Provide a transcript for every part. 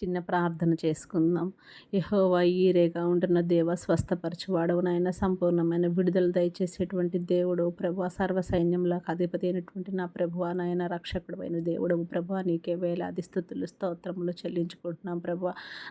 చిన్న ప్రార్థన చేసుకుందాం. యెహోవా ఈరేగా ఉంటున్న దేవ స్వస్థపరచువాడవు నాయన. సంపూర్ణమైన విడుదల దయచేసేటువంటి దేవుడు ప్రభు సర్వ సైన్యంలో అధిపతి అయినటువంటి నా ప్రభు నాయన రక్షకుడు అయిన దేవుడు ప్రభు నీకే వేలాది స్థుతులు స్తోత్రములు చెల్లించుకుంటున్నాం ప్రభు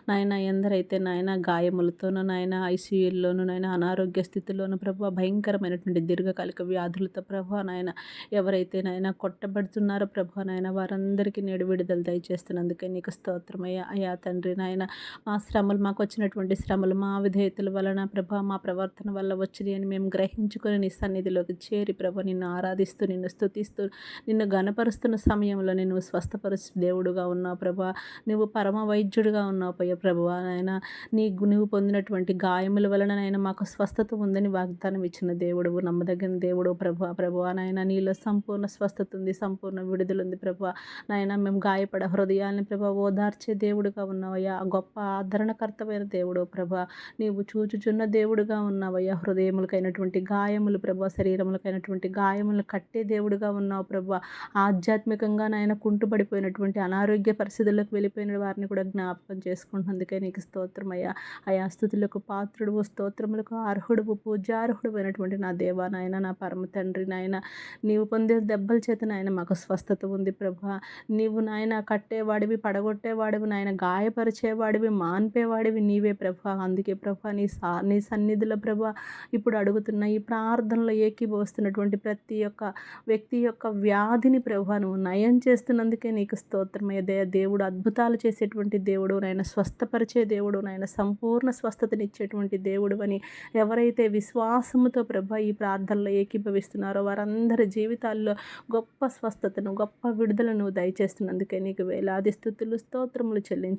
నాయన ఎందరైతే నాయన గాయములతోనూ నాయన ఐసీయూల్లోనూ నాయన అనారోగ్య స్థితిలోనూ ప్రభు భయంకరమైనటువంటి దీర్ఘకాలిక వ్యాధులతో ప్రభు నాయన ఎవరైతే నాయన కొట్టబడుతున్నారో ప్రభు నాయన వారందరికీ నేడు విడుదల దయచేస్తున్నందుకే నీకు స్తోత్రమయ్యా. అయ్యా తండ్రి నాయన మా శ్రమలు మాకు వచ్చినటువంటి శ్రమలు మా విధేయతల వలన ప్రభ మా ప్రవర్తన వల్ల వచ్చినాయి అని మేము గ్రహించుకొని నీ సన్నిధిలోకి చేరి ప్రభ నిన్ను ఆరాధిస్తూ నిన్ను స్థుతిస్తూ నిన్ను గనపరుస్తున్న సమయంలో నేను స్వస్థపరుచు దేవుడుగా ఉన్నావు ప్రభా. నువ్వు పరమ వైద్యుడిగా ఉన్నావు పయ్య ప్రభు నాయన. నీ నువ్వు పొందినటువంటి గాయముల వలన నాయన మాకు స్వస్థత ఉందని వాగ్దానం ఇచ్చిన దేవుడు నమ్మదగిన దేవుడు ప్రభు ప్రభు నాయన. నీలో సంపూర్ణ స్వస్థత ఉంది సంపూర్ణ విడుదల ఉంది ప్రభు నాయన. మేము గాయపడ హృదయాన్ని ప్రభా ఓదార్చే దేవుడు దేవుడుగా ఉన్నావయ్యా. గొప్ప ఆదరణకర్తమైన దేవుడు ప్రభా. నీవు చూచుచున్న దేవుడుగా ఉన్నావయ్యా. హృదయములకైనటువంటి గాయములు ప్రభా. శరీరములకైనటువంటి గాయములు కట్టే దేవుడుగా ఉన్నావు ప్రభా. ఆధ్యాత్మికంగా నాయన కుంటుపడిపోయినటువంటి అనారోగ్య పరిస్థితుల్లోకి వెళ్ళిపోయిన వారిని కూడా జ్ఞాపకం చేసుకుంటున్నందుకే నీకు స్తోత్రమయ్యా. అయా స్థుతులకు పాత్రుడు స్తోత్రములకు అర్హుడు పూజార్హుడు అయినటువంటి నా దేవా నాయన నా పరమ తండ్రి నాయన. నీవు పొందే దెబ్బల చేత నాయన మాకు స్వస్థత ఉంది ప్రభా. నీవు నాయన కట్టేవాడివి పడగొట్టేవాడివి నాయన గాయపరిచేవాడివి మాన్పేవాడివి నీవే ప్రభా. అందుకే ప్రభా నీ సా నీ సన్నిధిలో ప్రభా ఇప్పుడు అడుగుతున్న ఈ ప్రార్థనలో ఏకీభవిస్తున్నటువంటి ప్రతి ఒక్క వ్యక్తి యొక్క వ్యాధిని ప్రభా నువ్వు నయం చేస్తున్నందుకే నీకు స్తోత్రమయ్యే దే దేవుడు అద్భుతాలు చేసేటువంటి దేవుడు నాయన స్వస్థపరిచే దేవుడు నాయన సంపూర్ణ స్వస్థతనిచ్చేటువంటి దేవుడు అని ఎవరైతే విశ్వాసముతో ప్రభ ఈ ప్రార్థనలో ఏకీభవిస్తున్నారో వారందరి జీవితాల్లో గొప్ప స్వస్థతను గొప్ప విడుదలను దయచేస్తున్నందుకే నీకు వేలాది స్థుతులు స్తోత్రములు చెల్లి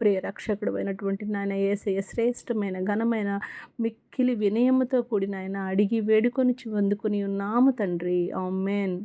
ప్రియ రక్షకుడు అయినటువంటి నాయన ఏసయ శ్రేష్టమైన ఘనమైన మిక్కిలి వినయముతో కూడిన ఆయన అడిగి వేడుకొని అందుకుని ఉన్నాము తండ్రి. ఆమెన్.